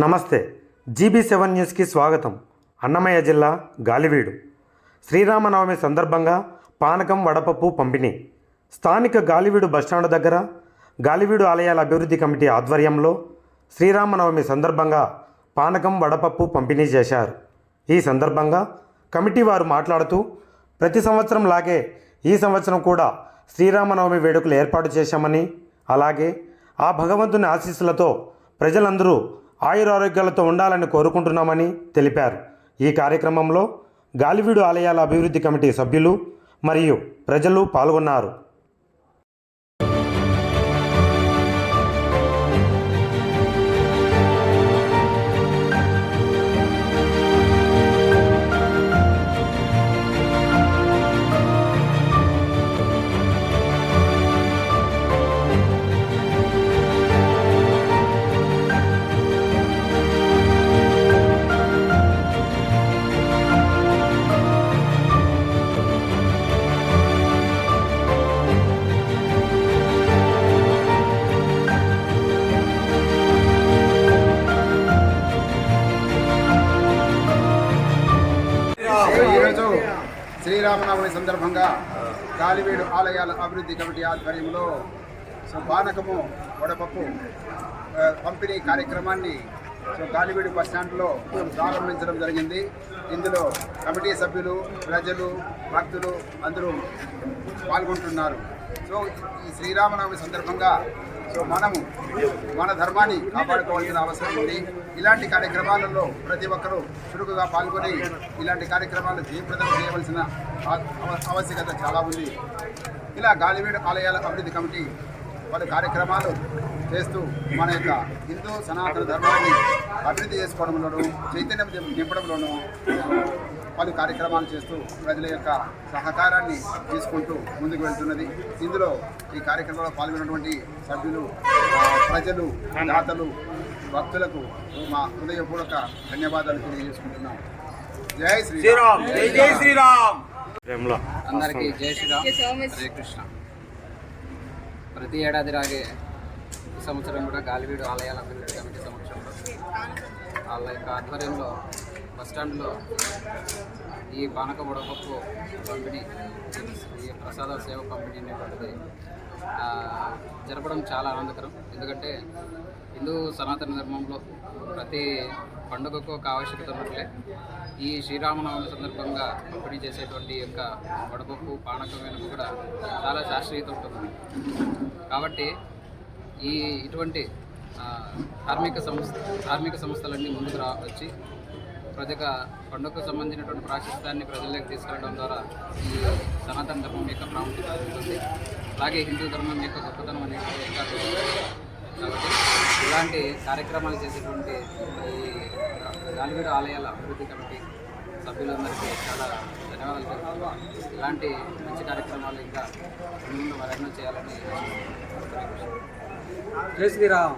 నమస్తే GB seven న్యూస్కి స్వాగతం. అన్నమయ్య జిల్లా గాలివీడు. శ్రీరామనవమి సందర్భంగా పానకం వడపప్పు పంపిణీ. స్థానిక గాలివీడు బస్టాండ్ దగ్గర గాలివీడు ఆలయాల అభివృద్ధి కమిటీ ఆధ్వర్యంలో శ్రీరామనవమి సందర్భంగా పానకం వడపప్పు పంపిణీ చేశారు. ఈ సందర్భంగా కమిటీ వారు మాట్లాడుతూ ప్రతి సంవత్సరం లాగే ఈ సంవత్సరం కూడా శ్రీరామనవమి వేడుకలు ఏర్పాటు చేశామని అలాగే ఆ భగవంతుని ఆశీస్సులతో ప్రజలందరూ ఆయురారోగ్యాలతో ఉండాలని కోరుకుంటున్నామని తెలిపారు. ఈ కార్యక్రమంలో గాలివీడు ఆలయాల అభివృద్ధి కమిటీ సభ్యులు మరియు ప్రజలు పాల్గొన్నారు. శ్రీరామనవమి సందర్భంగా గాలివీడు ఆలయాల అభివృద్ధి కమిటీ ఆధ్వర్యంలో సో వడపప్పు పంపిణీ కార్యక్రమాన్ని సో గాలివీడు బస్టాండ్లో ప్రారంభించడం జరిగింది. ఇందులో కమిటీ సభ్యులు ప్రజలు భక్తులు అందరూ పాల్గొంటున్నారు. సో ఈ శ్రీరామనవమి సందర్భంగా సో మనము మన ధర్మాన్ని కాపాడుకోవాల్సిన అవసరం ఉంది. ఇలాంటి కార్యక్రమాలలో ప్రతి ఒక్కరూ చురుకుగా పాల్గొని ఇలాంటి కార్యక్రమాలు జయప్రదం చేయవలసిన అవ- ఆవశ్యకత చాలా ఉంది. ఇలా గాలివీడు ఆలయాల అభివృద్ధి కమిటీ పలు కార్యక్రమాలు చేస్తూ మన యొక్క హిందూ సనాతన ధర్మాన్ని అభివృద్ధి చేసుకోవడంలోనూ చైతన్యం నింపడంలోనూ పలు కార్యక్రమాలు చేస్తూ ప్రజల యొక్క సహకారాన్ని తీసుకుంటూ ముందుకు వెళ్తున్నది. ఇందులో ఈ కార్యక్రమంలో పాల్గొన్నటువంటి సభ్యులు ప్రజలు దాతలు భక్తులకు మా హృదయపూర్వక ధన్యవాదాలు తెలియజేసుకుంటున్నాం. జై శ్రీరామ్. జై జై శ్రీరామ్. ప్రేమలో. అందరికీ జై శ్రీరామ్. హరే కృష్ణ ప్రతి ఏడాది రాగే ఈ సంవత్సరం కూడా గాలివీడు ఆలయాల అభివృద్ధి కమిటీ సమక్షంలో వాళ్ళ యొక్క ఆధ్వర్యంలో బస్టాండ్లో ఈ పానక వడపప్పు పంపిణీ ఈ ప్రసాద సేవ పంపిణీ అనేటువంటిది జరపడం చాలా ఆనందకరం. ఎందుకంటే హిందూ సనాతన ధర్మంలో ప్రతి పండుగకు ఒక ఆవశ్యకత ఉన్నట్లే ఈ శ్రీరామనవమి సందర్భంగా పంపిణీ చేసేటువంటి యొక్క వడపప్పు పానకం వెనుక కూడా చాలా శాస్త్రీయత ఉంటుంది. కాబట్టి ఈ ఇటువంటి ధార్మిక సంస్థ ధార్మిక సంస్థలన్నీ ముందుకు రా వచ్చి ప్రతి ఒక్క పండుగకు సంబంధించినటువంటి ప్రాశస్త్యాన్ని ప్రజల్లోకి తీసుకెళ్ళడం ద్వారా ఈ సనాతన ధర్మం యొక్క ప్రాముఖ్యత ఉంటుంది అలాగే హిందూ ధర్మం యొక్క గొప్పతనం అనేది ఇంకా. కాబట్టి ఇలాంటి కార్యక్రమాలు చేసేటువంటి ఈ గాలివీడు ఆలయాల అభివృద్ధి కమిటీ సభ్యులందరికీ చాలా ధన్యవాదాలు ఇలాంటి మంచి కార్యక్రమాలు ఇంకా ముందు మరెన్నో చేయాలని జై శ్రీరామ్.